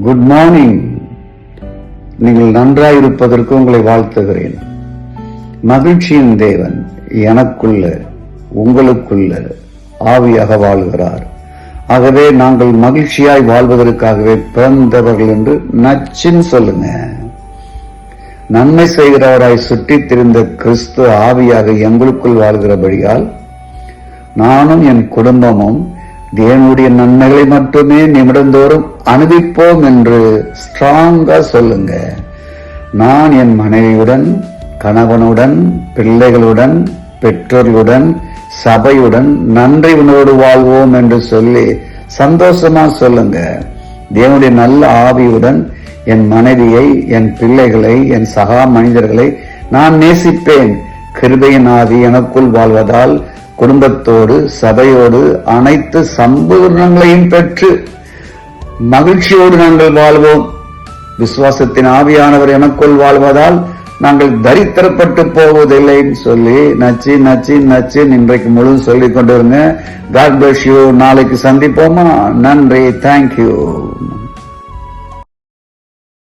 Good morning நீங்கள் நன்றாயிருப்பதற்கு உங்களை வாழ்த்துகிறேன். மகிழ்ச்சியின் தேவன் எனக்குள்ள உங்களுக்குள்ள ஆவியாக வாழ்கிறார். ஆகவே நாங்கள் மகிழ்ச்சியாய் வாழ்வதற்காகவே பிறந்தவர்கள் என்று நச்சின் சொல்லுங்க. நன்மை செய்கிறவராய் சுற்றித் திரிந்த கிறிஸ்து ஆவியாக எங்களுக்குள் வாழ்கிறபடியால் நானும் என் குடும்பமும் தேவனுடைய நன்மைகளை மட்டுமே நிமிடந்தோறும் அனுபவிப்போம் என்று ஸ்ட்ராங்கா சொல்லுங்க. நான் என் மனைவியுடன் கணவனுடன் பிள்ளைகளுடன் பெற்றோர்களுடன் சபையுடன் நன்றி உணவோடு வாழ்வோம் என்று சொல்லி சந்தோஷமா சொல்லுங்க. தேவனுடைய நல்ல ஆவியுடன் என் மனைவியை என் பிள்ளைகளை என் சகா மனிதர்களை நான் நேசிப்பேன். கிருபையின் ஆவி எனக்குள் வாழ்வதால் குடும்பத்தோடு சபையோடு அனைத்து சம்பூர்ணங்களையும் பெற்று மகிழ்ச்சியோடு நாங்கள் வாழ்வோம். விசுவாசத்தின் ஆவியானவர் எனக்குள் வாழ்வதால் நாங்கள் தரித்திரப்பட்டு போவதில்லைன்னு சொல்லி நச்சு நச்சு நச்சு இன்றைக்கு முழு சொல்லி கொண்டிருங்க காட் பிளஸ் யூ நாளைக்கு சந்திப்போமா? நன்றி. தேங்க்யூ